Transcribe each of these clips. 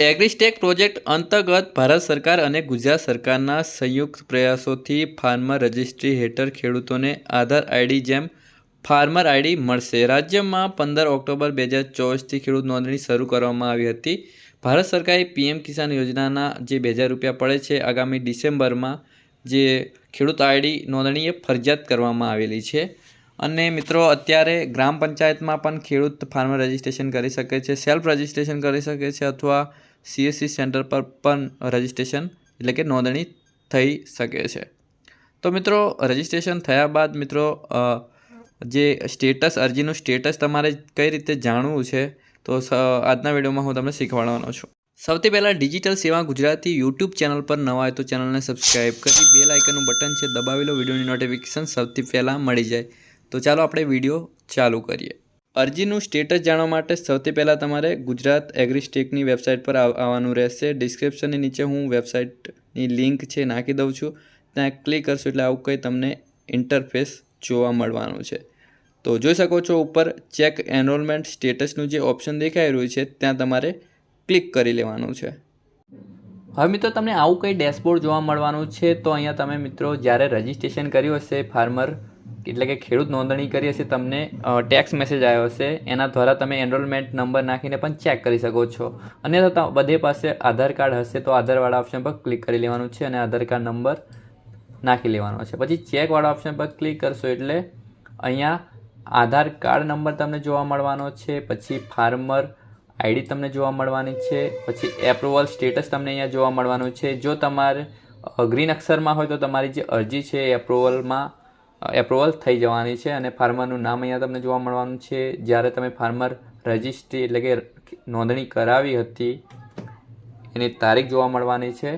AgriStack project અંતર્ગત ભારત સરકાર અને ગુજરાત સરકારના સંયુક્ત પ્રયાસોથી ફાર્મર રજિસ્ટ્રી હેઠળ ખેડૂતોને આધાર આઈડી જેમ ફાર્મર આઈડી મળશે. રાજ્યમાં પંદર ઓક્ટોબર બે હજાર ચોવીસથી ખેડૂત નોંધણી શરૂ કરવામાં આવી હતી. ભારત સરકારે પીએમ કિસાન યોજનાના જે બે હજાર રૂપિયા પડે છે, આગામી ડિસેમ્બરમાં જે ખેડૂત આઈડી નોંધણી એ ફરજિયાત કરવામાં આવેલી છે. અને મિત્રો, અત્યારે ગ્રામ પંચાયતમાં પણ ખેડૂત ફાર્મર રજિસ્ટ્રેશન કરી શકે છે, સેલ્ફ રજિસ્ટ્રેશન કરી શકે છે અથવા સીએસસી સેન્ટર પર પણ રજિસ્ટ્રેશન એટલે કે નોંધણી થઈ શકે છે. તો મિત્રો, રજિસ્ટ્રેશન થયા બાદ મિત્રો જે સ્ટેટસ, અરજીનું સ્ટેટસ તમારે કઈ રીતે જાણવું છે, તો આજના વિડીયોમાં હું તમને શીખવાડવાનો છું. સૌથી પહેલાં ડિજિટલ સેવા ગુજરાતી યુટ્યુબ ચેનલ પર નવા હોય તો ચેનલને સબસ્ક્રાઇબ કરી, બેલ આઇકનનું બટન છે, દબાવી લો, વિડીયોની નોટિફિકેશન સૌથી પહેલાં મળી જાય. તો ચાલો આપણે વીડિયો ચાલુ કરીએ. અરજીનું સ્ટેટસ જાણવા માટે સૌથી પહેલાં તમારે ગુજરાત એગ્રીસ્ટેકની વેબસાઇટ પર આવવાનું રહેશે. ડિસ્ક્રિપ્શનની નીચે હું વેબસાઇટની લિંક છે નાખી દઉં છું. ત્યાં ક્લિક કરશો એટલે આવું કંઈ તમને ઇન્ટરફેસ જોવા મળવાનું છે. તો જોઈ શકો છો ઉપર ચેક એનરોલમેન્ટ સ્ટેટસનું જે ઓપ્શન દેખાઈ રહ્યું છે ત્યાં તમારે ક્લિક કરી લેવાનું છે. હવે મિત્રો તમને આવું કંઈ ડેશબોર્ડ જોવા મળવાનું છે તો અહીંયા તમે મિત્રો જ્યારે રજિસ્ટ્રેશન કર્યું હશે ફાર્મર એટલે કે ખેડૂત નોંધણી કરી હશે, તમને ટેક્સ મેસેજ આવ્યો હશે, એના દ્વારા તમે એનરોલમેન્ટ નંબર નાખીને પણ ચેક કરી શકો છો. અને બધે પાસે આધાર કાર્ડ હશે, તો આધારવાળા ઓપ્શન પર ક્લિક કરી લેવાનું છે અને આધાર કાર્ડ નંબર નાખી લેવાનો છે. પછી ચેકવાળા ઓપ્શન પર ક્લિક કરશો એટલે અહીંયા આધાર કાર્ડ નંબર તમને જોવા મળવાનો છે, પછી ફાર્મર આઈડી તમને જોવા મળવાની છે, પછી એપ્રુવલ સ્ટેટસ તમને અહીંયા જોવા મળવાનું છે. જો તમારે ગ્રીન અક્ષરમાં હોય તો તમારી જે અરજી છે એ એપ્રુવલમાં એપ્રુવલ થઈ જવાની છે અને ફાર્મરનું નામ અહીંયા તમને જોવા મળવાનું છે. જ્યારે તમે ફાર્મર રજિસ્ટ્રી એટલે કે નોંધણી કરાવી હતી, એની તારીખ જોવા મળવાની છે.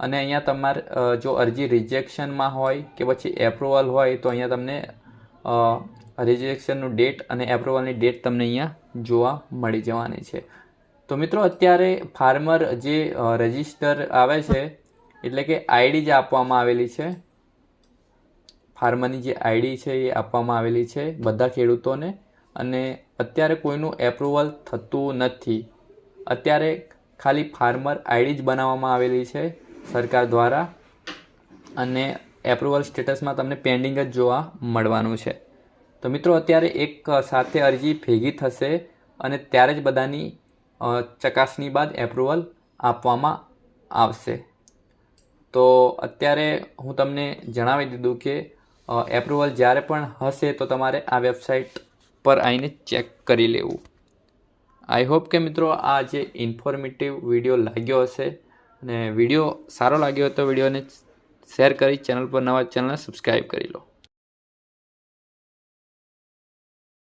અને અહીંયા તમારે જો અરજી રિજેક્શનમાં હોય કે પછી એપ્રુવલ હોય, તો અહીંયા તમને રિજેક્શનનું ડેટ અને એપ્રુવલની ડેટ તમને અહીંયા જોવા મળી જવાની છે. તો મિત્રો, અત્યારે ફાર્મર જે રજિસ્ટર આવે છે, એટલે કે આઈડી જે આપવામાં આવેલી છે. ફાર્મરની જે આઈડી છે એ આપવામાં આવેલી છે બધા ખેડૂતોને. અને અત્યારે કોઈનું એપ્રુવલ થતું નથી. અત્યારે ખાલી ફાર્મર આઈડી જ બનાવવામાં આવેલી છે સરકાર દ્વારા. અને એપ્રુવલ સ્ટેટસમાં તમને પેન્ડિંગ જ જોવા મળવાનું છે. તો મિત્રો, અત્યારે એક સાથે અરજી ભેગી થશે અને ત્યારે જ બધાની ચકાસણી બાદ એપ્રુવલ આપવામાં આવશે. તો અત્યારે હું તમને જણાવી દીધું કે એપ્રુવલ જ્યારે પણ હશે તો તમારે આ વેબસાઇટ પર આવીને ચેક કરી લેવું. આઈ હોપ કે મિત્રો આ જે ઇન્ફોર્મેટિવ વીડિયો લાગ્યો હશે અને વીડિયો સારો લાગ્યો તો વિડીયોને શેર કરી ચેનલ પર નવા ચેનલને સબસ્ક્રાઈબ કરી લો.